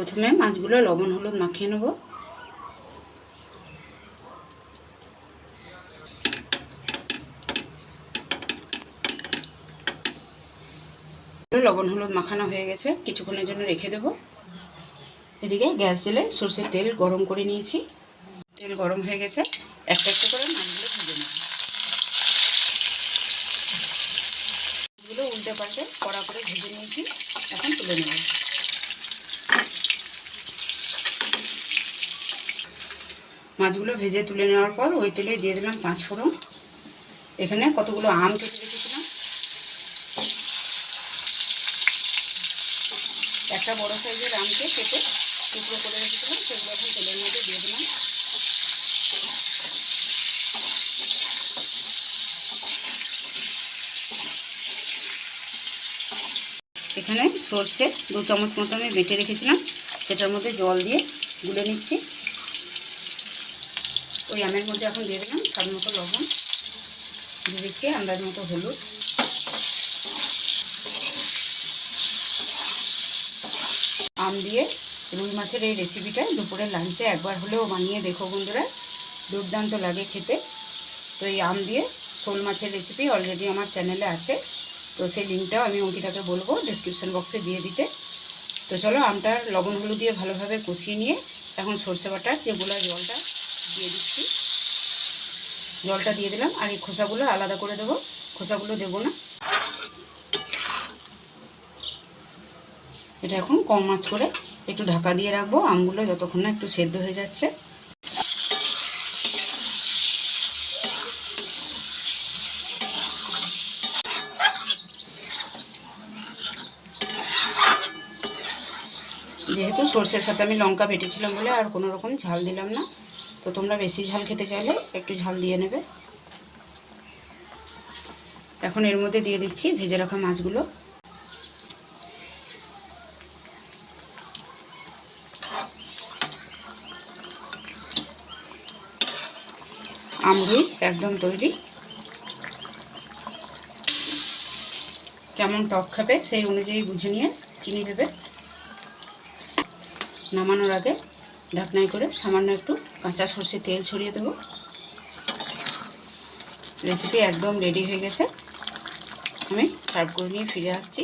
প্রথমে মাছগুলো লবণ হলুদ মাখিয়ে নেব। লবণ হলুদ মাখানো হয়ে গেছে, কিছুক্ষণের জন্য রেখে দেব। এদিকে গ্যাস জেলে সর্ষের তেল গরম করে নিয়েছি। তেল গরম হয়ে গেছে, একটা একটা করে মাছগুলো ভেজে নেব। মাছগুলো উল্টে পাল্টে কড়া করে ভেজে নিয়েছি, এখন তুলে নেব। মাছগুলো ভেজে তুলে নেওয়ার পর ওই তেলে দিয়ে দিলাম পাঁচ ফোড়ন। এখানে কতগুলো আম কেটে রেখেছিলাম। একটা বড় সাইজের আমকে কেটে টুকরো করে রেখেছিলাম, সেগুলো এখন তেলের মধ্যে দিয়ে দিলাম। এখানে সর্ষে দু চামচ মতো আমি বেটে রেখেছিলাম, সেটার মধ্যে জল দিয়ে গুলে নিচ্ছি। ওই আমের মধ্যে এখন দিয়ে দিলাম স্বাদ মতো লবণ। দিয়ে দিচ্ছি আন্দাজ মতো হলুদ। আম দিয়ে রুই মাছের এই রেসিপিটা দুপুরে লাঞ্চে একবার হলেও বানিয়ে দেখো বন্ধুরা। দুর্দান্ত লাগে খেতে। তো এই আম দিয়ে শোল মাছের রেসিপি অলরেডি আমার চ্যানেলে আছে। তো সেই লিঙ্কটাও আমি অঙ্কিতাকে বলব ডিসক্রিপশান বক্সে দিয়ে দিতে। তো চলো আমটা লবণ হলুদ দিয়ে ভালোভাবে কষিয়ে নিয়ে এখন সর্ষে বাটার যে গোলা জলটা দিয়ে দিচ্ছি। জলটা দিয়ে দিলাম আর এই খোসাগুলো আলাদা করে দেবো। খোসাগুলো দেবো না। এটা এখন কম মাছ করে একটু ঢাকা দিয়ে রাখব। আমগুলো যতক্ষণ না একটু সেদ্ধ হয়ে যাচ্ছে। যেহেতু সর্ষের সাথে আমি লঙ্কা বেটেছিলাম বলে আর কোনো রকম ঝাল দিলাম না। তো তোমরা বেশি ঝাল খেতে চাইলে একটু ঝাল দিয়ে নেবে। এখন এর মধ্যে দিয়ে দিচ্ছি ভেজে রাখা মাছগুলো। আমরুই একদম তৈরি। কেমন টক খাবে সেই অনুযায়ী বুঝে নিয়ে চিনি দেবে। নামানোর আগে ঢাকনায় করে সামান্য একটু কাঁচা সর্ষে তেল ছড়িয়ে দেবো। রেসিপি একদম রেডি হয়ে গেছে। আমি সার্ভ করে নিয়ে ফিরে আসছি।